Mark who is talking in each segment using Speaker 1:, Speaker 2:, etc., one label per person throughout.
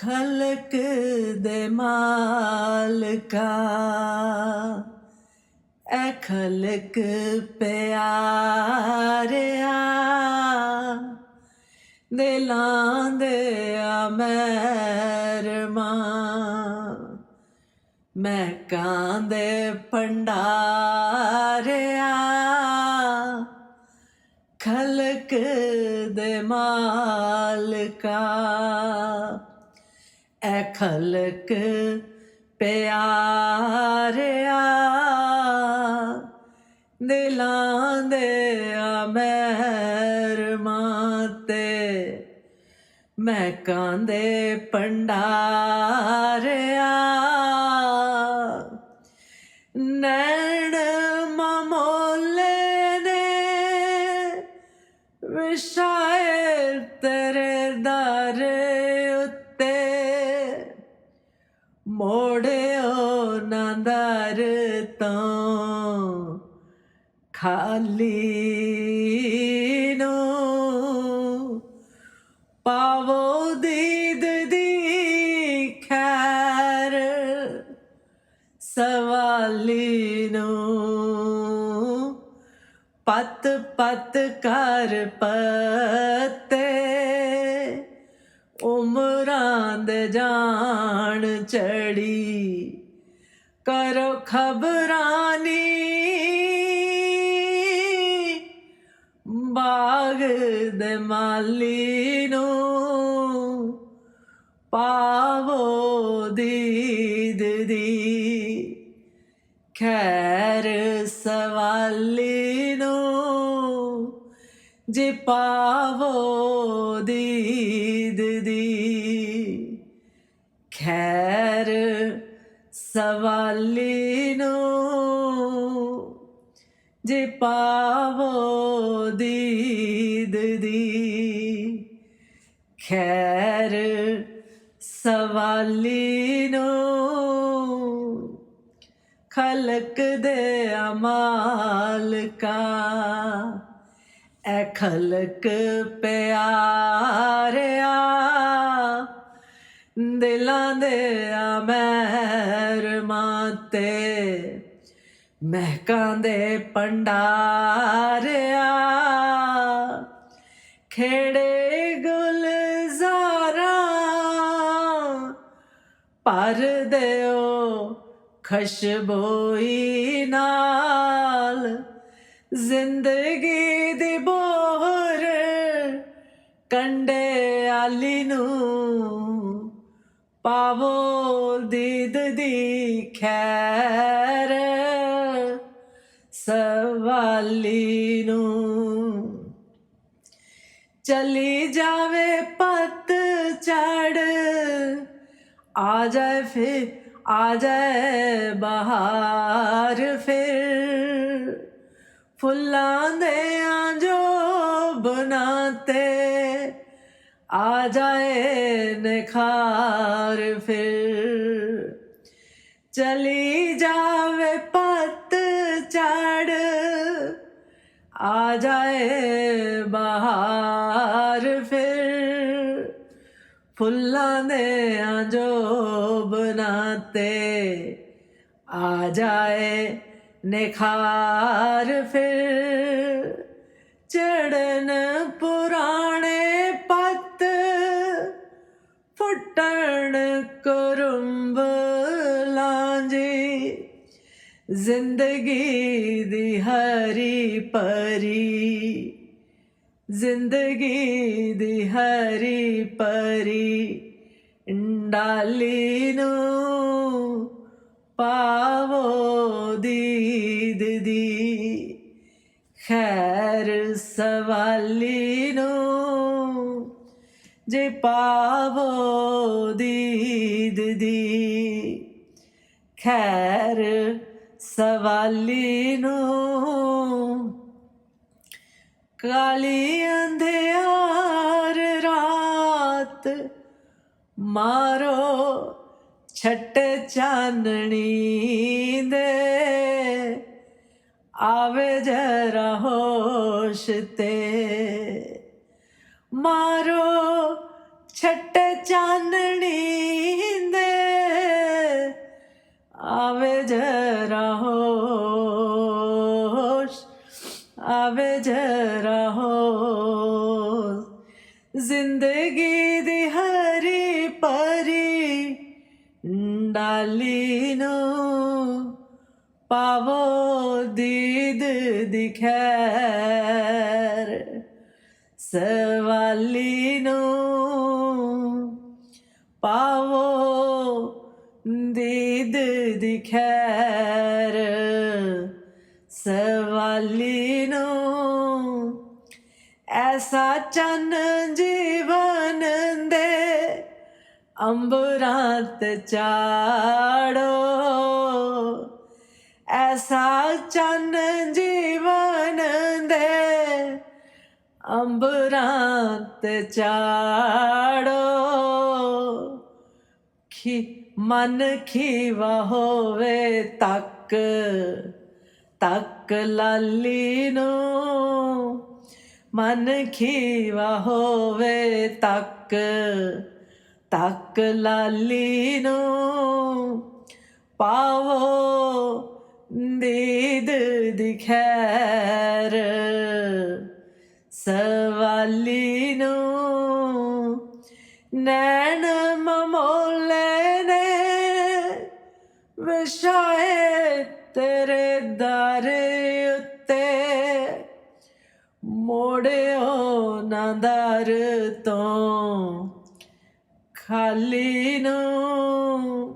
Speaker 1: ਖਲਕ ਦੇ ਮਾਲਕਾ। ਐ ਖਲਕ ਪਿਆਰਿਆ ਦਿਲਾਂ ਦੇ ਆ ਮਹਿਰਮਾ। ਮੈਂ ਕਾਂਦੇ ਭੰਡਾਰਿਆ, ਖਲਕ ਦੇ ਮਾਲਕਾ। ਖਲਕ ਪਿਆਰਿਆ ਦਿਲਾਂ ਦੇ ਆ ਮਹਿਰਮਾਂ ਤੇ ਮੈਂ ਕਾਂਦੇ ਭੰਡਾਰਿਆ। ਨੈਣ ਤੋਂ ਖਾਲੀ ਨੂੰ ਪਾਵੋ ਦੀਦ ਦੀ ਖੈਰ ਸਵਾਲੀ ਨੂੰ। ਪਤ ਪਤ ਕਰ ਪਤੇ ਉਮਰਾਂ ਦੇ ਜਾਣ ਚੜੀ ਕਰੋ ਖਬਰਾਨੀ ਬਾਗ ਦੇ ਮਾਲੀ ਨੂੰ ਪਾਵੋ ਦੀਦ ਦੀ। ਖੈਰ ਸਵਾਲੀ ਨੂੰ ਜੇ ਪਾਵੋ ਦੀਦ ਦੀ। ਖੈਰ ਸਵਾਲੀ ਨੂੰ ਜੇ ਪਾਵੋ ਦੀਦ ਦੀ। ਖੈਰ ਸਵਾਲੀ ਨੂੰ ਖਲਕ ਦੇ ਅਮਾਲ ਕਾ ਐ ਖਲਕ ਪਿਆਰਿਆ। ਦਿਲਾਂ ਦੇ ਆ ਮਹਿਰਮਾਂ ਤੇ ਮਹਿਕਾਂ ਦੇ ਪੰਡਾਰਿਆ ਖੇੜੇ ਗੁਲਜ਼ਾਰਾਂ ਪਰ ਦਿਓ ਖਸ਼ਬੋਈ ਨਾਲ। ਜ਼ਿੰਦਗੀ ਦੀ ਬੋਹਰ ਕੰਡੇ ਆਲੀ ਨੂੰ ਪਾਵੋ ਦੀਦ ਦੀ ਖੈਰ, ਸਵਾਲੀ ਨੂੰ ਚਲੀ ਜਾਵੇ ਪਤ ਚੜ, ਆ ਜਾਏ ਫਿਰ, ਆ ਜਾਏ ਬਹਾਰ ਫਿਰ। ਫੁੱਲਾਂ ਦੇ ਆਂਜੋ ਬਨਾਤੇ ਆ ਜਾਏ ਨਿਖਾਰ ਫਿਰ। ਚਲੀ ਜਾਵੇ ਪਤ ਚੜ, ਆ ਜਾਏ ਬਹਾਰ ਫਿਰ। ਫੁੱਲਾਂ ਦੇ ਆਂਜੋ ਨਾਤੇ, ਆ ਜਾਏ ਨਿਖਾਰ ਫਿਰ। ਚੜਨ ਪੁਰਾਣੇ ਪੱਤ ਫੁੱਟਣ ਕਰੁੰਬ ਜੀ ਜ਼ਿੰਦਗੀ ਦੀ ਹਰੀ ਪਰੀ ਜ਼ਿੰਦਗੀ ਦੀ ਹਰੀ ਪਰੀ ਡਾਲੀ ਨੂੰ ਪਾਵੋ ਦੀਦ ਦੀ। ਖੈਰ ਸਵਾਲੀ ਨੂੰ ਜੇ ਪਾਵੋ ਦੀਦ ਦੀ। ਖੈਰ ਸਵਾਲੀ ਨੂੰ ਕਾਲੀ ਅੰਧਿਆਰ ਰਾਤ ਮਾਰੋ ਛੱਟ ਚਾਨਣੀ ਦੇ। ਆਵੇ ਜਰਾ ਹੋਸ਼ ਤੇ ਮਾਰੋ ਚਾਨਣੀ ਦੇ। ਆਵੇ ਜਰਾ ਹੋਸ਼, ਆਵੇ ਜਰਾ ਹੋਸ਼। ਜ਼ਿੰਦਗੀ ਦੀ ਹਰੀ ਪਰੀ ਡਾਲੀ ਨੂੰ ਪਾਵੋ ਦੀਦ ਦਿਖੈਰ ਸਵਾਲੀ ਨੂੰ ਦੀਦ ਦਿਖੈਰ ਸਵਾਲੀ ਨੂੰ ਐਸਾ ਚੰਨ ਜੀਵਨ ਦੇ ਅੰਬਰਾਂ ਤੇ ਚਾੜੋ। ਐਸਾ ਚੰਨ ਜੀਵਨ ਦੇ ਅੰਬਰਾਂ ਤੇ ਚਾੜੋ। ਖੀ ਮਨ ਖੀਵਾ ਹੋਵੇ ਤੱਕ ਤੱਕ ਲਾਲੀ ਨੂੰ। ਮਨ ਖੀਵਾ ਹੋਵੇ ਤੱਕ ਤੱਕ ਲਾਲੀ ਨੂੰ। ਪਾਵੋ ਦੀਦ ਦਿਖੈਰ ਸਵਾਲੀ ਨੂੰ। ਨੈਣ ਵਿਸ਼ਾਏ ਤੇਰੇ ਦਰ ਉੱਤੇ। ਮੋੜਿਓ ਨਾ ਦਰ ਤੋਂ, ਖਾਲੀ ਨੂੰ।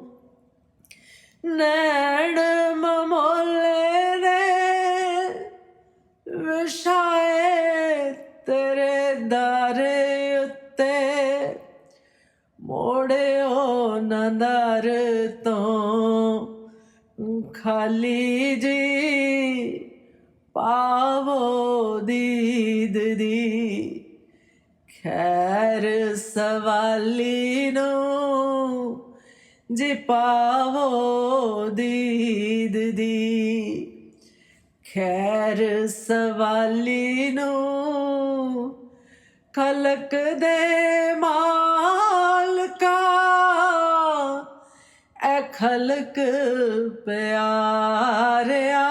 Speaker 1: ਨੈਣ ਮਮੋਲੇ ਨੇ ਵਿਸ਼ਾਏ ਤੇਰੇ ਦਰ ਉੱਤੇ। ਮੋੜਿਓ ਨਾ ਦਰ ਤੋਂ ਖਾਲੀ ਜੀ ਪਾਵੋ ਦੀਦ ਦੀ। ਖੈਰ ਸਵਾਲੀ ਨੂੰ ਜੀ ਪਾਵੋ ਦੀਦ ਦੀ। ਖੈਰ ਸਵਾਲੀ ਨੂੰ ਖਲਕ ਦੇ ਮਾਲਕਾ ਖਲਕ ਪਿਆਰਿਆ,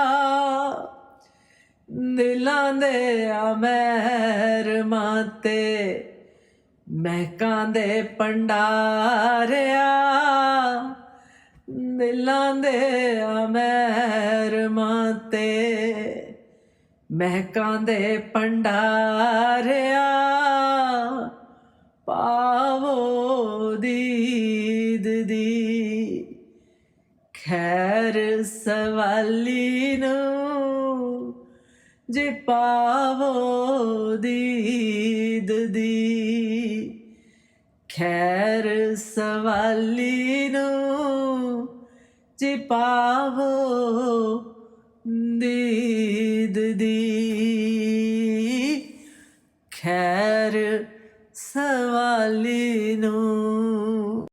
Speaker 1: ਦਿਲਾਂ ਦੇ ਆ ਮਾਤੇ, ਮਹਿਕਾਂ ਦੇ ਪੰਡਾਰਿਆ ਦਿਲਾਂ ਦੇ ਆ ਮਹਿਰ ਮਾਤੇ, ਮਹਿਕਾਂ ਦੇ ਪੰਡਾਰਿਆ ਪਾਵੋ ਦੀ ਖੈਰ ਸਵਾਲੀ ਨੂੰ ਜੇ ਪਾਵੋ ਦੀਦ ਦੀ। ਖੈਰ ਸਵਾਲੀ ਨੂੰ ਜੇ ਪਾਵੋ ਦੀਦ ਦੀ। ਖੈਰ ਸਵਾਲੀ ਨੂੰ